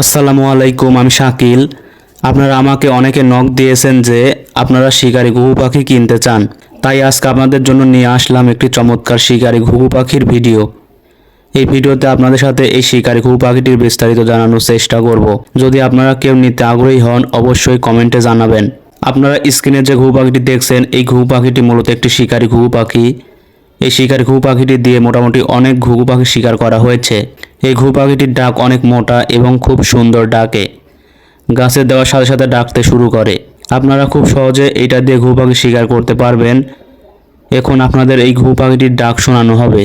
আসসালামু আলাইকুম, আমি শাকিল। আপনারা আমাকে অনেকে নক দিয়েছেন যে আপনারা শিকারি ঘুঘু পাখি কিনতে চান। তাই আজকে আপনাদের জন্য নিয়ে আসলাম একটি চমৎকার শিকারি ঘুঘু পাখির ভিডিও। এই ভিডিওতে আপনাদের সাথে এই শিকারি ঘুঘু পাখিটির বিস্তারিত জানানোর চেষ্টা করব। যদি আপনারা কেউ নিতে আগ্রহী হন, অবশ্যই কমেন্টে জানাবেন। আপনারা স্ক্রিনে যে ঘুঘু পাখিটি দেখছেন, এই ঘুঘু পাখিটি মূলত একটি শিকারি ঘুঘু পাখি। এই শিকার ঘু পাখিটি দিয়ে মোটামুটি অনেক ঘুঘু পাখি শিকার করা হয়েছে। এই ঘু পাখিটির ডাক অনেক মোটা এবং খুব সুন্দর ডাকে। গাছে দেওয়ার সাথে সাথে ডাকতে শুরু করে। আপনারা খুব সহজে এটা দিয়ে ঘু পাখি শিকার করতে পারবেন। এখন আপনাদের এই ঘু পাখিটির ডাক শোনানো হবে।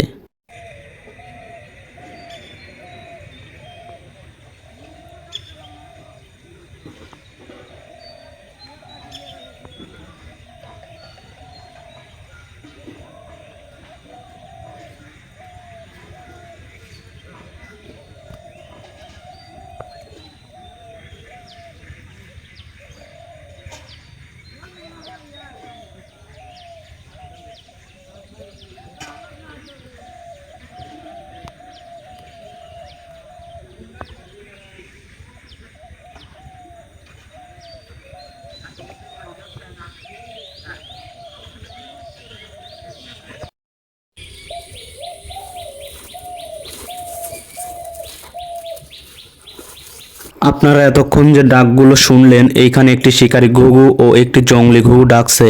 আপনারা এতক্ষণ যে ডাকগুলো শুনলেন, এইখানে একটি শিকারি ঘুঘু ও একটি জঙ্গলি ঘুঘু ডাকছে।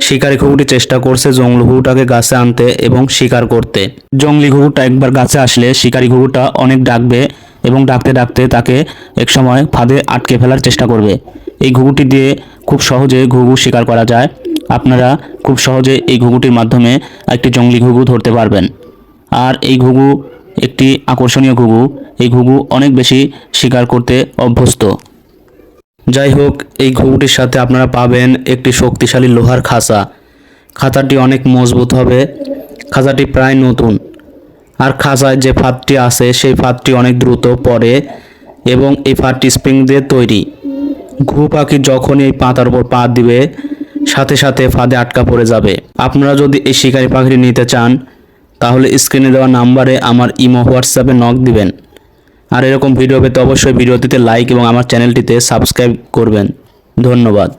শিকারি ঘুঘুটি চেষ্টা করছে জঙ্গলি ঘুঘুটাকে গাছে আনতে এবং শিকার করতে। জঙ্গলি ঘুঘুটা একবার গাছে আসলে শিকারি ঘুঘুটা অনেক ডাকবে এবং ডাকতে ডাকতে তাকে একসময় ফাঁদে আটকে ফেলার চেষ্টা করবে। এই ঘুঘুটি দিয়ে খুব সহজে ঘুঘু শিকার করা যায়। আপনারা খুব সহজে এই ঘুঘুটির মাধ্যমে একটি জঙ্গলি ঘুঘু ধরতে পারবেন। আর এই ঘুঘু একটি আকর্ষণীয় ঘুঘু। এই ঘুঘু অনেক বেশি শিকার করতে অভ্যস্ত। যাই হোক, এই ঘুঘুটির সাথে আপনারা পাবেন একটি শক্তিশালী লোহার খাঁচা। খাঁচাটি অনেক মজবুত হবে। খাঁচাটি প্রায় নতুন। আর খাঁচায় যে ফাঁদটি আছে, সেই ফাঁদটি অনেক দ্রুত পড়ে এবং এই ফাঁদটি স্প্রিং দিয়ে তৈরি। ঘুঘু পাখি যখন এই পাতার উপর পা দিবে, সাথে সাথে ফাঁদে আটকা পড়ে যাবে। আপনারা যদি এই শিকারি পাখিটি নিতে চান তাহলে স্ক্রিনে দেওয়া নাম্বারে আমার ইমো হোয়াটসঅ্যাপে নক দিবেন। আর এরকম ভিডিও পেতে অবশ্যই ভিডিওটিতে লাইক এবং আমার চ্যানেলটিতে সাবস্ক্রাইব করবেন। ধন্যবাদ।